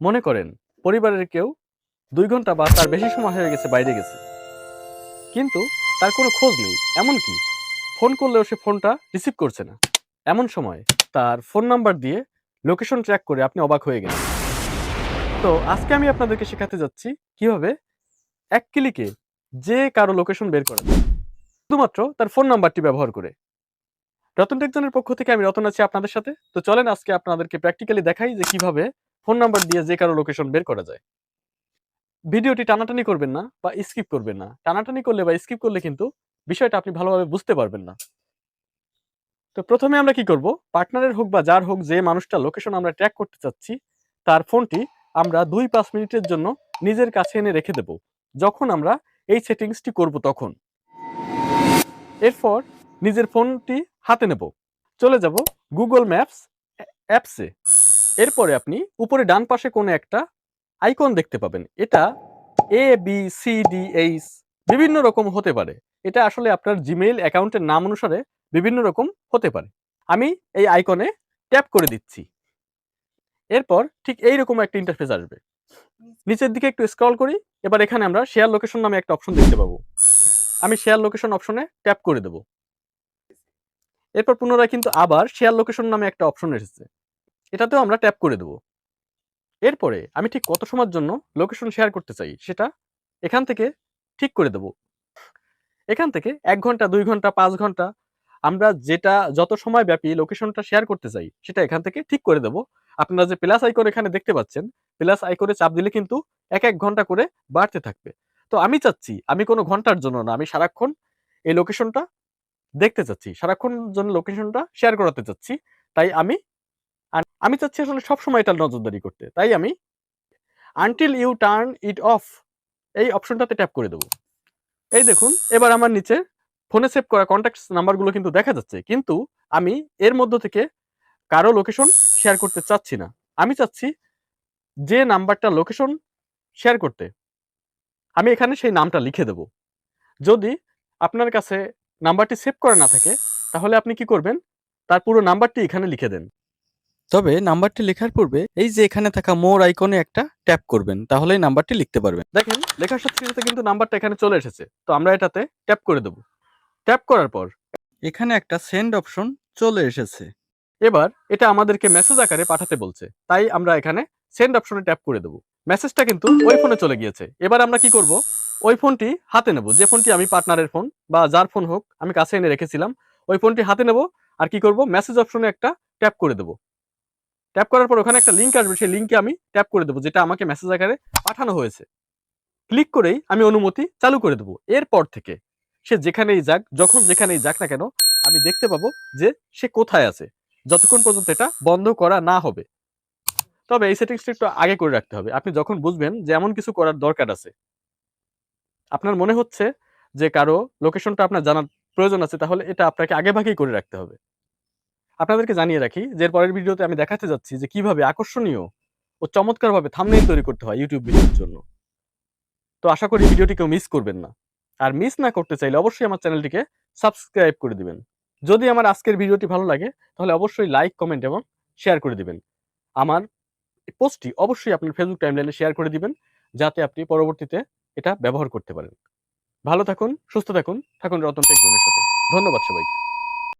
মনে করেন, পরিবারের কেউ দুই ঘণ্টা বা তার বেশি সময় হয়ে গেছে বাইরে গেছে। কিন্তু তার কোনো খোঁজ নেই, এমনকি ফোন করলেও সে ফোনটা রিসিভ করছে না। এমন সময় তার ফোন নাম্বার দিয়ে লোকেশন ট্র্যাক করে আপনি অবাক হয়ে গেলেন। তো আজকে আমি আপনাদেরকে শেখাতে যাচ্ছি কীভাবে এক ক্লিকে যে কারও লোকেশন বের করা শুধুমাত্র তার ফোন নাম্বারটি ব্যবহার করে। রতন টেকজনের পক্ষ থেকে আমি রতন আছি আপনাদের সাথে। তো চলেন আজকে আপনাদেরকে প্র্যাকটিক্যালি দেখাই যে কীভাবে ফোন নাম্বার দিয়ে যে কারও লোকেশন বের করা যায়। ভিডিওটি টানাটানি করবেন না বা স্কিপ করবেন না। টানাটানি করলে বা স্কিপ করলে কিন্তু বিষয়টা আপনি ভালোভাবে বুঝতে পারবেন না। তো প্রথমে আমরা কি করব? পার্টনারের হোক বা যার হোক যে মানুষটা লোকেশন আমরা ট্র্যাক করতে চাচ্ছি, তার ফোনটি আমরা দুই পাঁচ মিনিটের জন্য নিজের কাছে এনে রেখে দেব। যখন আমরা এই সেটিংসটি করব তখন। এরপর নিজের ফোনটি হাতে নেব। চলে যাব গুগল ম্যাপস অ্যাপসে। এরপরে আপনি উপরে ডান পাশে কোনো একটা আইকন দেখতে পাবেন। এটা A B C D H বিভিন্ন রকম হতে পারে। এটা আসলে আপনার জিমেইল অ্যাকাউন্টের নাম অনুসারে বিভিন্ন রকম হতে পারে। আমি এই আইকনে ট্যাপ করে দিচ্ছি। এরপর ঠিক এই রকম একটা ইন্টারফেস আসবে। নিচের দিকে একটু স্ক্রল করি, এবার এখানে আমরা শেয়ার লোকেশন নামে একটা অপশন দেখতে পাবো। আমি শেয়ার লোকেশন অপশনে ট্যাপ করে দেব। এরপর পুনরায় কিন্তু আবার শেয়ার লোকেশন নামে একটা অপশন এসেছে। এটাতেও আমরা ট্যাপ করে দেব। এরপরে আমি ঠিক কত সময়ের জন্য লোকেশন শেয়ার করতে চাই সেটা এখান থেকে ঠিক করে দেব। এখান থেকে এক ঘণ্টা, দুই ঘণ্টা, পাঁচ ঘণ্টা আমরা যেটা যত সময় ব্যাপী লোকেশনটা শেয়ার করতে চাই সেটা এখান থেকে ঠিক করে দেব। আপনারা যে প্লাস আইকন এখানে দেখতে পাচ্ছেন প্লাস আইকনে চাপ দিলে কিন্তু এক এক ঘণ্টা করে বাড়তে থাকবে। তো আমি চাচ্ছি, আমি কোনো ঘণ্টার জন্য না, আমি সারাক্ষণ এই লোকেশনটা দেখতে চাচ্ছি, সারাক্ষণ জন্য লোকেশনটা শেয়ার করাতে চাচ্ছি। তাই আমি আমি চাচ্ছি আসলে সবসময় এটা নজরদারি করতে। তাই আমি until you turn it off এই অপশনটাতে ট্যাপ করে দেবো। এই দেখুন, এবার আমার নিচে ফোনে সেভ করা কন্ট্যাক্ট নাম্বারগুলো কিন্তু দেখা যাচ্ছে, কিন্তু আমি এর মধ্য থেকে কারও লোকেশন শেয়ার করতে চাচ্ছি না। আমি চাচ্ছি যে নাম্বারটা লোকেশন শেয়ার করতে, আমি এখানে সেই নামটা লিখে দেব। যদি আপনার কাছে নাম্বারটি সেভ করা না থাকে, তাহলে আপনি কি করবেন? তার পুরো নাম্বারটি এখানে লিখে দেন। তবে নাম্বারটি লেখার পূর্বে এই যে এখানে থাকা মোর আইকনে একটা ট্যাপ করবেন তাহলেই নাম্বারটি লিখতে পারবেন। দেখেন লেখার সাথে সাথে কিন্তু নাম্বারটা এখানে চলে এসেছে। তো আমরা এটাতে ট্যাপ করে দেব। ট্যাপ করার পর এখানে একটা সেন্ড অপশন চলে এসেছে। এবার এটা আমাদেরকে মেসেজ আকারে পাঠাতে বলছে। তাই আমরা এখানে সেন্ড অপশনে ট্যাপ করে দেব। মেসেজটা কিন্তু ওই ফোনে চলে গিয়েছে। এবার আমরা কি করব? ওই ফোনটি হাতে নেব। যে ফোনটি আমি পার্টনারের ফোন বা যার ফোন হোক আমি কাছে এনে রেখেছিলাম ওই ফোনটি হাতে নেব। আর কি করব? মেসেজ অপশনে একটা ট্যাপ করে দেব। ট্যাপ করার পর ওখানে একটা লিঙ্ক আসবে, সেই লিঙ্কে আমি ট্যাপ করে দেবো, যেটা আমাকে মেসেজ আকারে পাঠানো হয়েছে। ক্লিক করেই আমি অনুমতি চালু করে দেবো। এরপর থেকে সে যেখানেই যাক, যখন যেখানেই যাক না কেন, আমি দেখতে পাবো যে সে কোথায় আছে। যতক্ষণ পর্যন্ত এটা বন্ধ করা না হবে। তবে এই সেটিংসটা একটু আগে করে রাখতে হবে। আপনি যখন বুঝবেন যে এমন কিছু করার দরকার আছে, আপনার মনে হচ্ছে যে কারও লোকেশনটা আপনার জানার প্রয়োজন আছে, তাহলে এটা আপনাকে আগে ভাগেই করে রাখতে হবে। আপনাদেরকে জানিয়ে রাখি, যে পরের ভিডিওতে আমি দেখাতে যাচ্ছি যে কীভাবে আকর্ষণীয় ও চমৎকারভাবে থাম্বনেইল তৈরি করতে হয় ইউটিউব ভিডিওর জন্য। তো আশা করি ভিডিওটি কেউ মিস করবেন না। আর মিস না করতে চাইলে অবশ্যই আমার চ্যানেলটিকে সাবস্ক্রাইব করে দিবেন। যদি আমার আজকের ভিডিওটি ভালো লাগে, তাহলে অবশ্যই লাইক কমেন্ট এবং শেয়ার করে দিবেন। আমার পোস্টটি অবশ্যই আপনার ফেসবুক টাইমলাইনে শেয়ার করে দিবেন, যাতে আপনি পরবর্তীতে এটা ব্যবহার করতে পারেন। ভালো থাকুন, সুস্থ থাকুন থাকুন রতন টেকজনের সাথে। ধন্যবাদ সবাইকে।